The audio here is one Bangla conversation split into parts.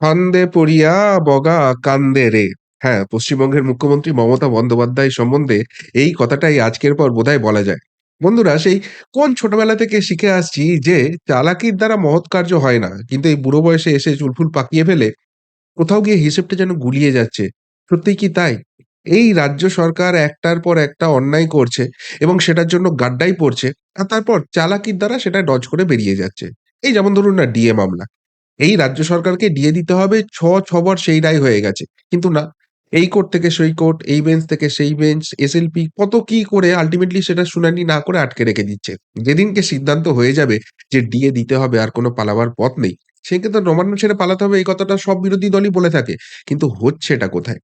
ফান্দে পড়িয়া বগা কান্দে রে। হ্যাঁ, পশ্চিমবঙ্গের মুখ্যমন্ত্রী মমতা বন্দ্যোপাধ্যায় সম্বন্ধে এই কথাটাই আজকের পর বোধহয় বলা যায়। বন্ধুরা সেই কোন ছোটবেলা থেকে শিখে আসছি যে চালাকির দ্বারা মহৎ কার্য হয় না। কিন্তু এই বুড়ো বয়সে এসে চুলফুল পাকিয়ে ফেলে কোথাও গিয়ে হিসেবটা যেন গুলিয়ে যাচ্ছে। সত্যি কি তাই? এই রাজ্য সরকার একটার পর একটা অন্যায় করছে এবং সেটার জন্য গাড্ডাই পড়ছে। আর তারপর চালাকির দ্বারা সেটা ডজ করে বেরিয়ে যাচ্ছে। এই যেমন ধরুন না ডিএ মামলা। এই রাজ্য সরকারকে দিয়ে দিতে হবে ৬, ৬ বার সেই রায় হয়ে গেছে। কিন্তু না, এই কোর্ট থেকে সেই কোর্ট, এই বেঞ্চ থেকে সেই বেঞ্চ, এসএলপি কত কি করে আল্টিমেটলি সেটা শুনানি না করে আটকে রেখে দিচ্ছে। যেদিনকে সিদ্ধান্ত হয়ে যাবে যে ডিএ দিতে হবে আর কোনো পালাবার পথ নেই, সেক্ষেত্রে নবান্ন ছেড়ে পালাতে হবে এই কথাটা সব বিরোধী দলই বলে থাকে। কিন্তু হচ্ছে এটা কোথায়?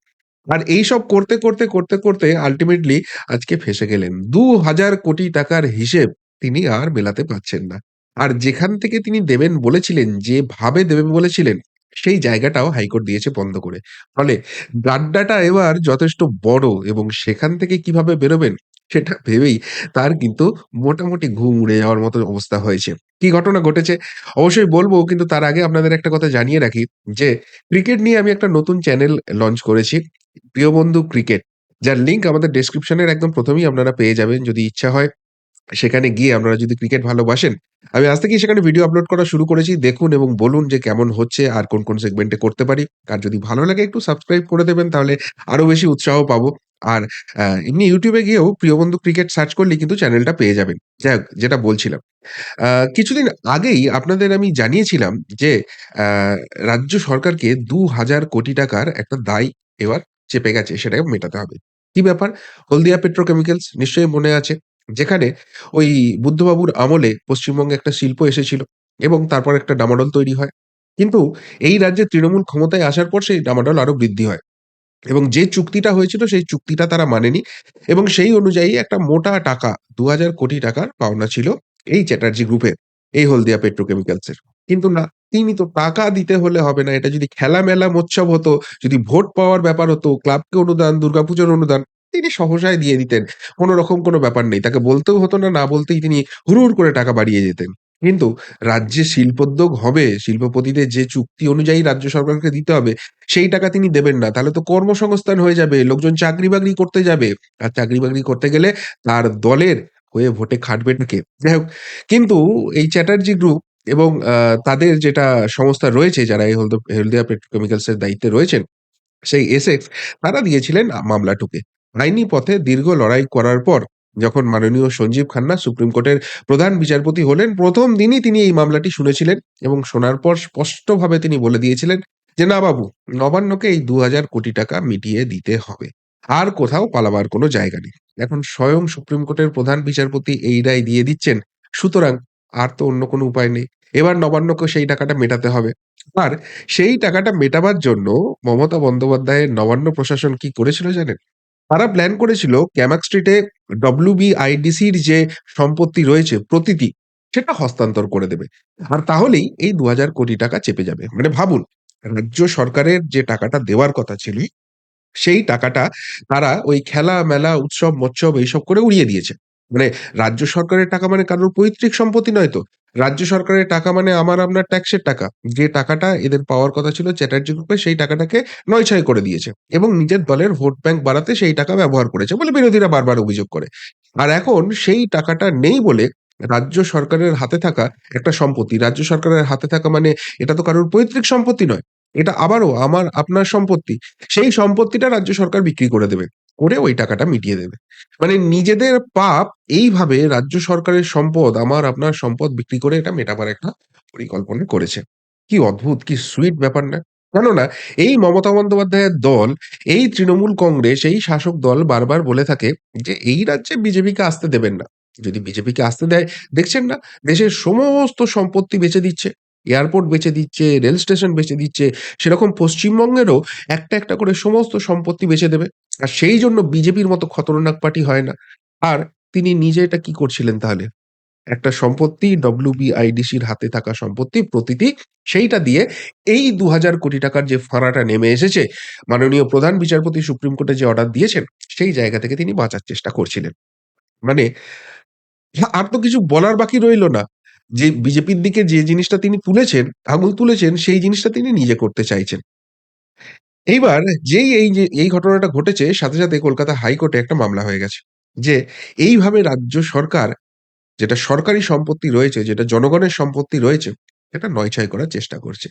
আর এইসব করতে, করতে, করতে, করতে আলটিমেটলি আজকে ফেঁসে গেলেন। ২,০০০ কোটি টাকার হিসেব তিনি আর মেলাতে পারছেন না। আর যেখান থেকে তিনি দেবেন বলেছিলেন, যেভাবে দেবেন বলেছিলেন, সেই জায়গাটাও হাইকোর্ট দিয়েছে বন্ধ করে। ফলে গাড্ডাটা এবার যথেষ্ট বড় এবং সেখান থেকে কীভাবে বেরোবেন সেটা ভেবেই তার কিন্তু মোটামুটি ঘুম উড়ে যাওয়ার মতো অবস্থা হয়েছে। কি ঘটনা ঘটেছে? অবশ্যই বলব কিন্তু তার আগে আপনাদের একটা কথা জানিয়ে রাখি যে ক্রিকেট নিয়ে আমি একটা নতুন চ্যানেল লঞ্চ করেছি। প্রিয় বন্ধু ক্রিকেট। যার লিঙ্ক আমাদের ডেসক্রিপশনের একদম ১ম এই আপনারা পেয়ে যাবেন। যদি ইচ্ছা হয় সেখানে গিয়ে আপনারা যদি ক্রিকেট ভালোবাসেন, আমি আজ থেকেই সেখানে ভিডিও আপলোড করা শুরু করেছি। দেখুন এবং বলুন যে কেমন হচ্ছে আর কোন, কোন সেগমেন্টে করতে পারি। আর যদি ভালো লাগে একটু সাবস্ক্রাইব করে দেবেন তাহলে আরও বেশি উৎসাহ পাবো। আর এমনি ইউটিউবে গিয়েও প্রিয় বন্ধু ক্রিকেট সার্চ করলেই কিন্তু চ্যানেলটা পেয়ে যাবেন। যাই হোক যেটা বলছিলাম। কিছুদিন আগেই আপনাদের আমি জানিয়েছিলাম যে রাজ্য সরকারকে ২,০০০ কোটি টাকার একটা দায় এবার চেপে গেছে সেটাকে মেটাতে হবে। কি ব্যাপার? হলদিয়া পেট্রোকেমিক্যালস নিশ্চয়ই মনে আছে। যেখানে ওই বুদ্ধবাবুর আমলে পশ্চিমবঙ্গে একটা শিল্প এসেছিল এবং তারপর একটা ডামাডোল তৈরি হয়। কিন্তু এই রাজ্যে তৃণমূল ক্ষমতায় আসার পর সেই ডামাডোল আরও বৃদ্ধি হয়। এবং যে চুক্তিটা হয়েছিল সেই চুক্তিটা তারা মানেনি এবং সেই অনুযায়ী একটা মোটা টাকা ২,০০০ কোটি টাকার পাওনা ছিল এই চ্যাটার্জি গ্রুপের, এই হলদিয়া পেট্রোকেমিক্যালস এর। কিন্তু না, তিনি তো টাকা দিতে হলে হবে না। এটা যদি খেলা মেলা মোৎসব হতো, যদি ভোট পাওয়ার ব্যাপার হতো, ক্লাবকে অনুদান, দুর্গাপুজোর অনুদান, তিনি সহসায় দিয়ে দিতেন। কোন রকম কোন ব্যাপার নেই। তাকে বলতেও হতো না, না বলতেই তিনি হুড়, করে টাকা বাড়িয়ে যেতেন। কিন্তু রাজ্যে শিল্পোদ্যোগ হবে, শিল্পপতিদের যে চুক্তি অনুযায়ী রাজ্য সরকারকে দিতে হবে, সেই টাকা তিনি দেবেন না। তাহলে তো কর্মসংস্থান হয়ে যাবে। লোকজন চাকরি-বাকরি করতে যাবে। আর চাকরি-বাকরি করতে গেলে তার দলের হয়ে ভোটে খাটবেটা কে? যাই হোক, কিন্তু এই চ্যাটার্জি গ্রুপ এবং তাদের যেটা সংস্থা রয়েছে যারা এই হলদ হলদিয়া পেট্রোকেমিক্যালস এর দায়িত্বে রয়েছেন, সেই এসেক্স তারা দিয়েছিলেন মামলাটুকে। আইনি পথে দীর্ঘ লড়াই করার পর যখন মাননীয় সঞ্জীব খান্না সুপ্রিম কোর্টের প্রধান বিচারপতি হলেন, প্রথম দিনই তিনি এই মামলাটি শুনেছিলেন এবং শোনার পর স্পষ্টভাবে তিনি বলে দিয়েছিলেন যে, "না বাবু, নবান্নকে এই ২,০০০ কোটি টাকা মিটিয়ে দিতে হবে। আর কোথাও পালাবার কোনো জায়গা নেই।" এখন স্বয়ং সুপ্রিম কোর্টের প্রধান বিচারপতি এই রায় দিয়ে দিচ্ছেন। সুতরাং আর তো অন্য কোনো উপায় নেই। এবার নবান্নকে সেই টাকাটা মেটাতে হবে। আর সেই টাকাটা মেটাবার জন্য মমতা বন্দ্যোপাধ্যায়ের নবান্ন প্রশাসন কি করেছিল জানেন? তারা প্ল্যান করেছিল ক্যামাক স্ট্রিটে WBIDC-র যে সম্পত্তি রয়েছে প্রতিটি, সেটা হস্তান্তর করে দেবে। আর তাহলেই এই ২,০০০ কোটি টাকা চেপে যাবে। মানে ভাবুন, রাজ্য সরকারের যে টাকাটা দেওয়ার কথা ছিল, সেই টাকাটা তারা ওই খেলা-মেলা, উৎসব মৎসব এইসব করে উড়িয়ে দিয়েছে। মানে রাজ্য সরকারের টাকা মানে কারোর পৈতৃক সম্পত্তি নয় তো। রাজ্য সরকারের টাকা মানে আমার আপনার ট্যাক্সের টাকা। যে টাকাটা এদের পাওয়ার কথা ছিল চ্যাটার্জি গ্রুপের সেই টাকাটাকে নয়-ছয় করে দিয়েছে এবং নিজের দলের ভোট ব্যাংক বাড়াতে সেই টাকা ব্যবহার করেছে বলে বিরোধীরা বারবার অভিযোগ করে। আর এখন সেই টাকাটা নেই বলে রাজ্য সরকারের হাতে থাকা একটা সম্পত্তি, রাজ্য সরকারের হাতে থাকা মানে এটা তো কারোর পৈতৃক সম্পত্তি নয়। এটা আবারও আমার আপনার সম্পত্তি। সেই সম্পত্তিটা রাজ্য সরকার বিক্রি করে দেবে। করে ওই টাকাটা মিটিয়ে দেবে। মানে নিজেদের পাপ এইভাবে রাজ্য সরকারের সম্পদ, আমার আপনার সম্পদ বিক্রি করে এটা মেটাবার একটা পরিকল্পনা করেছে। কি অদ্ভুত, কি সুইট ব্যাপার না? কেননা এই মমতা বন্দ্যোপাধ্যায়ের দল, এই তৃণমূল কংগ্রেস, এই শাসক দল বারবার বলে থাকে যে এই রাজ্যে বিজেপিকে আসতে দেবেন না। যদি বিজেপিকে আসতে দেয়, দেখছেন না? দেশের সমস্ত সম্পত্তি বেচে দিচ্ছে। এয়ারপোর্ট বেচে দিচ্ছে, রেল স্টেশন বেচে দিচ্ছে। সেরকম পশ্চিমবঙ্গেরও একটা, একটা করে সমস্ত সম্পত্তি বেচে দেবে। আর সেই জন্য বিজেপির মতো খতরনাক পার্টি হয় না। আর তিনি নিজে এটা কি করছিলেন তাহলে? একটা সম্পত্তি WBIDC-র হাতে থাকা সম্পত্তি প্রতিটি সেইটা দিয়ে এই ২,০০০ কোটি টাকার যে ফাঁড়াটা নেমে এসেছে, মাননীয় প্রধান বিচারপতি সুপ্রিম কোর্টে যে অর্ডার দিয়েছেন, সেই জায়গা থেকে তিনি বাঁচার চেষ্টা করছিলেন। মানে আর তো কিছু বলার বাকি রইল না। যে বিজেপির দিকে যে জিনিসটা তিনি তুলেছেন, আঙুল তুলেছেন সেই জিনিসটা তিনি নিজে করতে চাইছেন। এইবার যেই এই যে এই ঘটনাটা ঘটেছে সাথে, সাথে কলকাতা হাইকোর্টে একটা মামলা হয়ে গেছে। যে এইভাবে রাজ্য সরকার যেটা সরকারি সম্পত্তি রয়েছে, যেটা জনগণের সম্পত্তি রয়েছে, এটা নয় ছয় করার চেষ্টা করছে।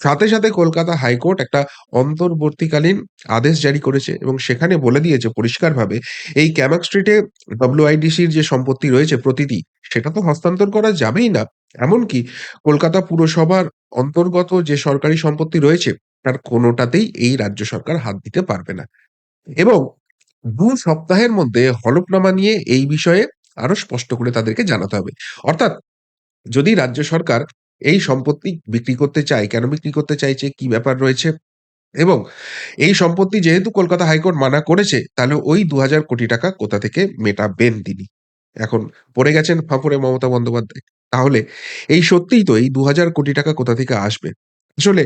সাথে, সাথে কলকাতা হাইকোর্ট একটা অন্তর্বর্তীকালীন আদেশ জারি করেছে এবং সেখানে বলে দিয়েছে পরিষ্কারভাবে এই ক্যামাক স্ট্রিটে ডব্লিউআইডিসির যে সম্পত্তি রয়েছে প্রতিটি, সেটা তো হস্তান্তর করা যাবেই না। এমনকি কলকাতা পুরসভার অন্তর্গত যে সরকারি সম্পত্তি রয়েছে, তার কোনোটাতেই এই রাজ্য সরকার হাত দিতে পারবে না। এবং ২ সপ্তাহের মধ্যে হলফনামা নিয়ে এই বিষয়ে আরও স্পষ্ট করে তাদেরকে জানাতে হবে। অর্থাৎ যদি রাজ্য সরকার এই সম্পত্তি বিক্রি করতে চায়, কেন বিক্রি করতে চাইছে, কি ব্যাপার রয়েছে এবং এই সম্পত্তি যেহেতু কলকাতা হাইকোর্ট মানা করেছে, তাহলে ওই ২,০০০ কোটি টাকা কোথা থেকে মেটাবেন তিনি? এখন পড়ে গেছেন ফাঁপড়ে মমতা বন্দ্যোপাধ্যায়। তাহলে এই সত্যিই তো এই ২,০০০ কোটি টাকা কোথা থেকে আসবে? আসলে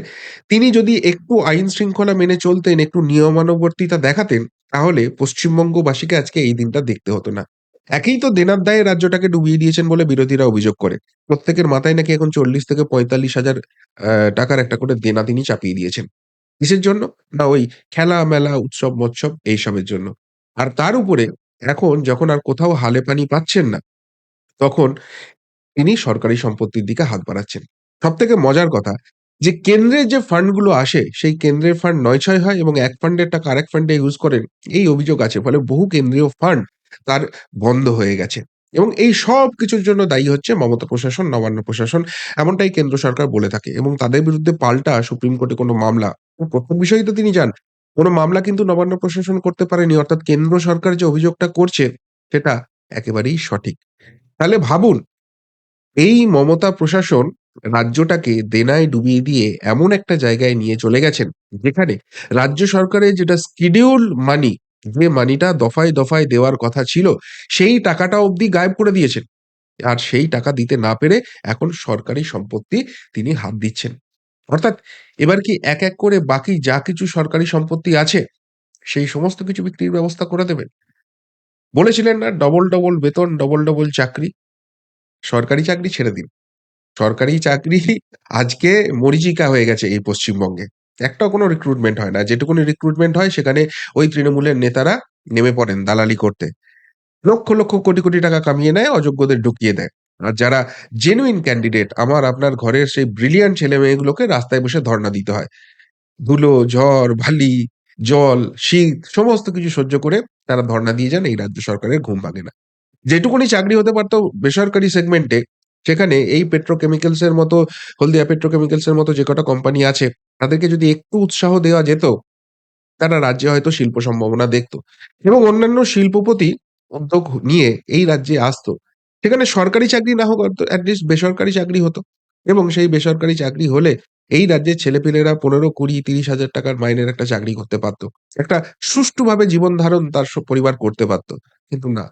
তিনি যদি একটু আইন শৃঙ্খলা মেনে চলতেন, একটু নিয়মানুবর্তিতা দেখাতেন, তাহলে পশ্চিমবঙ্গবাসীকে আজকে এই দিনটা দেখতে হতো না। একেই তো দেনার দায়ে রাজ্যটাকে ডুবিয়ে দিয়েছেন বলে বিরোধীরা অভিযোগ করে। প্রত্যেকের মাথায় নাকি এখন ৪০ থেকে ৪৫,০০০ আ টাকার একটা করে দেনা তিনি চাপিয়ে দিয়েছেন। কিসের জন্য? না ওই খেলা-মেলা, উৎসব-মৎসব এইসবের জন্য। আর তার উপরে এখন যখন আর কোথাও হালে পানি পাচ্ছেন না, তখন তিনি সরকারি সম্পত্তির দিকে হাত বাড়াচ্ছেন। সব থেকে মজার কথা যে কেন্দ্রের যে ফান্ডগুলো আসে, সেই কেন্দ্রের ফান্ড নয়-ছয় হয় এবং এক ফান্ডের টাকা আরেক ফান্ডে ইউজ করেন, এই অভিযোগ আছে। ফলে বহু কেন্দ্রীয় ফান্ড তার বন্ধ হয়ে গেছে। এবং এই সব কিছুর জন্য দায়ী হচ্ছে মমতা প্রশাসন, নবান্ন প্রশাসন। এমনটাই কেন্দ্র সরকার বলে থাকে এবং তাদের বিরুদ্ধে পাল্টা সুপ্রিম কোর্টে কোনো মামলা, ১ম বিষয়ই তো তিনি যান। কোন মামলা কিন্তু নবান্ন প্রশাসন করতে পারেনি। অর্থাৎ কেন্দ্র সরকার যে অভিযোগটা করছে, সেটা একেবারেই সঠিক। তাহলে ভাবুন, এই মমতা প্রশাসন রাজ্যটাকে দেনায় ডুবিয়ে দিয়ে এমন একটা জায়গায় নিয়ে চলে গেছেন, যেখানে রাজ্য সরকারের যেটা শিডিউল মানি, যে মানিটা দফায়, দফায় দেওয়ার কথা ছিল, সেই টাকাটা অবধি গায়েব করে দিয়েছেন। আর সেই টাকা দিতে না পেরে এখন সরকারি সম্পত্তি তিনি হাত দিচ্ছেন। অর্থাৎ এবার কি এক, এক করে বাকি যা কিছু সরকারি সম্পত্তি আছে, সেই সমস্ত কিছু বিক্রির ব্যবস্থা করে দেবেন? বলেছিলেন না ডবল, ডবল বেতন, ডবল, ডবল চাকরি? সরকারি চাকরি ছেড়ে দিন। সরকারি চাকরি আজকে মরীচিকা হয়ে গেছে এই পশ্চিমবঙ্গে। একটাও কোনো রিক্রুটমেন্ট হয় না। যেটুকুনি রিক্রুটমেন্ট হয় সেখানে ওই তৃণমূলের নেতারা নেমে পড়েন দালালি করতে। লক্ষ, লক্ষ কোটি, কোটি টাকা কামিয়ে নেয়, অযোগ্যদের ঢুকিয়ে দেয়। আর যারা জেনুইন ক্যান্ডিডেট আমার আপনার ঘরের সেই ব্রিলিয়ান্ট ছেলেমেয়েগুলোকে রাস্তায় বসে ধর্ণা দিতে হয়। ধুলো, ঝড়, ভালি জল, শীত সমস্ত কিছু সহ্য করে তারা ধর্ণা দিয়ে যান, এই রাজ্য সরকারের ঘুম ভাঙে না। যেটুকুনি চাকরি হতে পারতো বেসরকারি সেগমেন্টে, সেখানে এই পেট্রোকেমিক্যালস এর মতো, হলদিয়া পেট্রোকেমিক্যালস এর মতো যে কটা কোম্পানি আছে, তাদেরকে যদি একটু উৎসাহ দেওয়া যেত, তারা রাজ্যে হয়তো শিল্প সম্ভাবনা দেখত। এবং অন্যান্য শিল্পপতি উদ্যোগ নিয়ে এই রাজ্যে আসত। সেখানে সরকারি চাকরি না হোক এট বেসরকারি চাকরি হতো। এবং সেই বেসরকারি চাকরি হলে এই রাজ্যের ছেলেপেলেরা ১৫, ২০, ৩০ হাজার টাকার মাইনের একটা চাকরি করতে পারত। একটা সুষ্ঠুভাবে জীবন ধারণ তার পরিবার করতে পারত। কিন্তু না,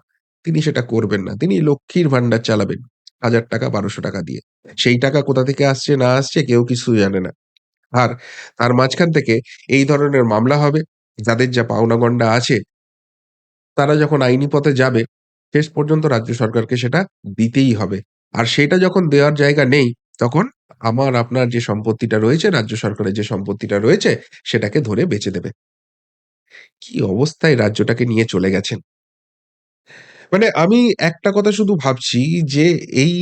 তিনি সেটা করবেন না। তিনি লক্ষ্মীর ভান্ডার চালাবেন। ৳১,০০০ ৳১,২০০ দিয়ে। সেই টাকা কোথা থেকে আসছে না আসছে কেউ কিছু জানে না। আর তার মাঝখান থেকে এই ধরনের মামলা হবে। যাদের যা পাওনা-গন্ডা আছে তারা যখন আইনি পথে যাবে, শেষ পর্যন্ত রাজ্য সরকারকে সেটা দিতেই হবে। আর সেটা যখন দেওয়ার জায়গা নেই, তখন আমার আপনার যে সম্পত্তিটা রয়েছে, রাজ্য সরকারের যে সম্পত্তিটা রয়েছে, সেটাকে ধরে বেচে দেবে। কি অবস্থায় রাজ্যটাকে নিয়ে চলে গেছেন। মানে আমি একটা কথা শুধু ভাবছি যে এই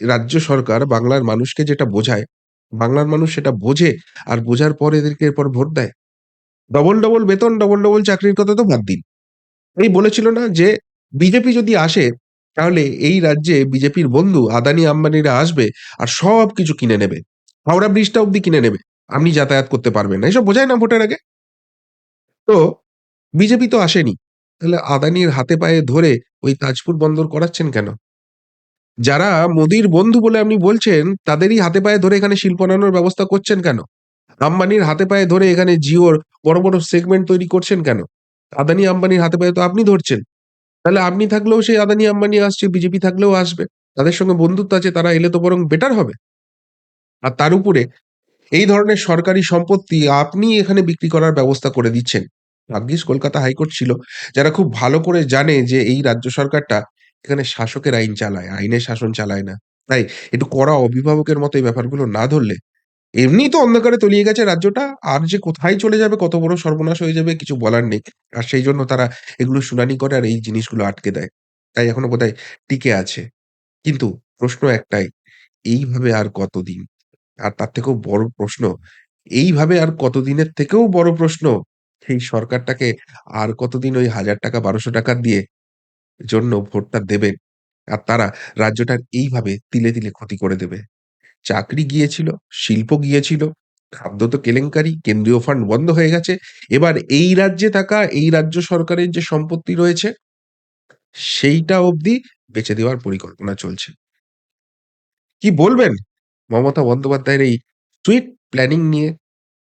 রাজ্য সরকার বাংলার মানুষকে যেটা বোঝায়, বাংলার মানুষ সেটা বোঝে আর বোঝার পর এদেরকে এরপর ভোট দেয়। ডবল, ডবল বেতন, ডবল, ডবল চাকরির কথা তো বাদ দিন। এই বলেছিল না যে বিজেপি যদি আসে, তাহলে এই রাজ্যে বিজেপির বন্ধু আদানি আম্বানিরা আসবে আর সবকিছু কিনে নেবে। হাওড়া ব্রিজটা অব্দি কিনে নেবে। আপনি যাতায়াত করতে পারবেন না। এসব বোঝায় না ভোটের আগে? তো বিজেপি তো আসেনি। তাহলে আদানির হাতে পায়ে ধরে ওই তাজপুর বন্দর করাচ্ছেন কেন? যারা মোদির বন্ধু বলে আপনি বলছেন, তাদেরই হাতে পায়ে ধরে এখানে শিল্প আনানোর ব্যবস্থা করছেন কেন? আম্বানির হাতে পায়ে ধরে এখানে জিওর বড়, বড় সেগমেন্ট তৈরি করছেন কেন? আদানি আম্বানির হাতে পায়ে তো আপনি ধরছেন। তাহলে আপনি থাকলেও সেই আদানি আম্বানি আসছে, বিজেপি থাকলেও আসবে। তাদের সঙ্গে বন্ধুত্ব আছে, তারা এলে তো বরং বেটার হবে। আর তার উপরে এই ধরনের সরকারি সম্পত্তি আপনি এখানে বিক্রি করার ব্যবস্থা করে দিচ্ছেন। ভাগ্যিস কলকাতা হাইকোর্ট ছিল, যারা খুব ভালো করে জানে যে এই রাজ্য সরকারটা এখানে শাসকের আইন চালায়, আইনের শাসন চালায় না। তাই একটু কড়া অভিভাবকের মতো এই ব্যাপারগুলো না ধরলে এমনিই তো অন্ধকারে তলিয়ে গেছে রাজ্যটা। আর যে কোথায় চলে যাবে, কত বড় সর্বনাশ হয়ে যাবে কিছু বলার নেই। আর সেইজন্য তারা এগুলো শুনানি করে আর এই জিনিসগুলো আটকে দেয়। তাই এখনও বোধহয় টিকে আছে। কিন্তু প্রশ্ন একটাই, এইভাবে আর কতদিন? আর তার থেকেও বড় প্রশ্ন, এইভাবে আর কতদিনের থেকেও বড় প্রশ্ন, এই সরকারটাকে আর কতদিন ওই ৳১,০০০ ৳১,২০০ দিয়ে জন্য ভোটটা দেবেন? আর তারা রাজ্যটার এইভাবে তিলে, তিলে ক্ষতি করে দেবে। চাকরি গিয়েছিল, শিল্প গিয়েছিল, খাদ্য তো কেলেঙ্কারি, কেন্দ্রীয় ফান্ড বন্ধ হয়ে গেছে। এবার এই রাজ্যে থাকা এই রাজ্য সরকারের যে সম্পত্তি রয়েছে, সেইটা অবধি বেচে দেওয়ার পরিকল্পনা চলছে। কি বলবেন মমতা বন্দ্যোপাধ্যায়ের এই সুইট প্ল্যানিং নিয়ে?